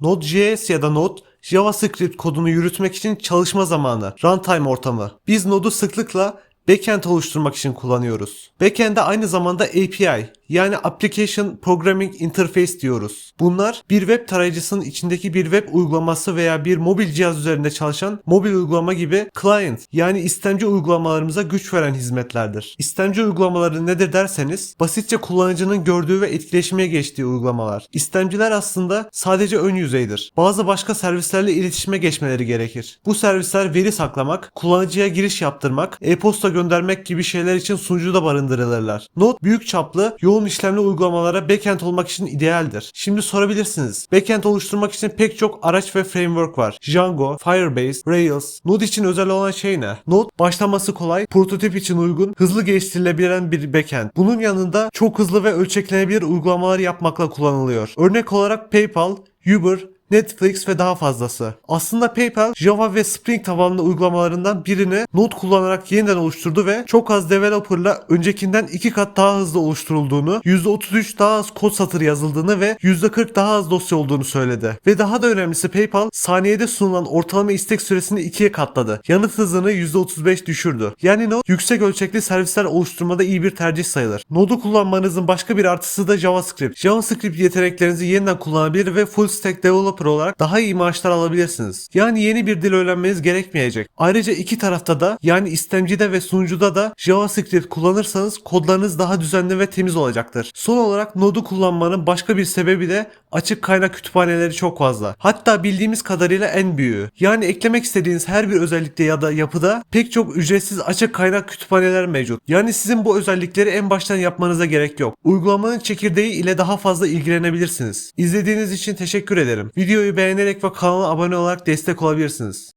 Node.js ya da Node JavaScript kodunu yürütmek için çalışma zamanı, runtime ortamı. Biz Node'u sıklıkla backend oluşturmak için kullanıyoruz. Backend'e aynı zamanda API yani Application Programming Interface diyoruz. Bunlar bir web tarayıcısının içindeki bir web uygulaması veya bir mobil cihaz üzerinde çalışan mobil uygulama gibi client yani istemci uygulamalarımıza güç veren hizmetlerdir. İstemci uygulamaları nedir derseniz basitçe kullanıcının gördüğü ve etkileşime geçtiği uygulamalar. İstemciler aslında sadece ön yüzeydir. Bazı başka servislerle iletişime geçmeleri gerekir. Bu servisler veri saklamak, kullanıcıya giriş yaptırmak, e-posta göndermek gibi şeyler için sunucuda barındırılırlar. Node büyük çaplı, yoğun işlemli uygulamalara backend olmak için idealdir. Şimdi sorabilirsiniz. Backend oluşturmak için pek çok araç ve framework var. Django, Firebase, Rails. Node için özel olan şey ne? Node başlaması kolay, prototip için uygun, hızlı geliştirilebilen bir backend. Bunun yanında çok hızlı ve ölçeklenebilir uygulamalar yapmakla kullanılıyor. Örnek olarak PayPal, Uber, Netflix ve daha fazlası. Aslında PayPal Java ve Spring tabanlı uygulamalarından birini Node kullanarak yeniden oluşturdu ve çok az developerla öncekinden 2 kat daha hızlı oluşturulduğunu, %33 daha az kod satırı yazıldığını ve %40 daha az dosya olduğunu söyledi. Ve daha da önemlisi PayPal saniyede sunulan ortalama istek süresini ikiye katladı. Yanıt hızını %35 düşürdü. Yani Node yüksek ölçekli servisler oluşturmada iyi bir tercih sayılır. Node'u kullanmanızın başka bir artısı da JavaScript. JavaScript yeteneklerinizi yeniden kullanabilir ve full stack developer olarak daha iyi maaşlar alabilirsiniz. Yani yeni bir dil öğrenmeniz gerekmeyecek. Ayrıca iki tarafta da yani istemcide ve sunucuda da JavaScript kullanırsanız kodlarınız daha düzenli ve temiz olacaktır. Son olarak Node'u kullanmanın başka bir sebebi de açık kaynak kütüphaneleri çok fazla. Hatta bildiğimiz kadarıyla en büyüğü. Yani eklemek istediğiniz her bir özellikte ya da yapıda pek çok ücretsiz açık kaynak kütüphaneler mevcut. Yani sizin bu özellikleri en baştan yapmanıza gerek yok. Uygulamanın çekirdeği ile daha fazla ilgilenebilirsiniz. İzlediğiniz için teşekkür ederim. Videoyu beğenerek ve kanala abone olarak destek olabilirsiniz.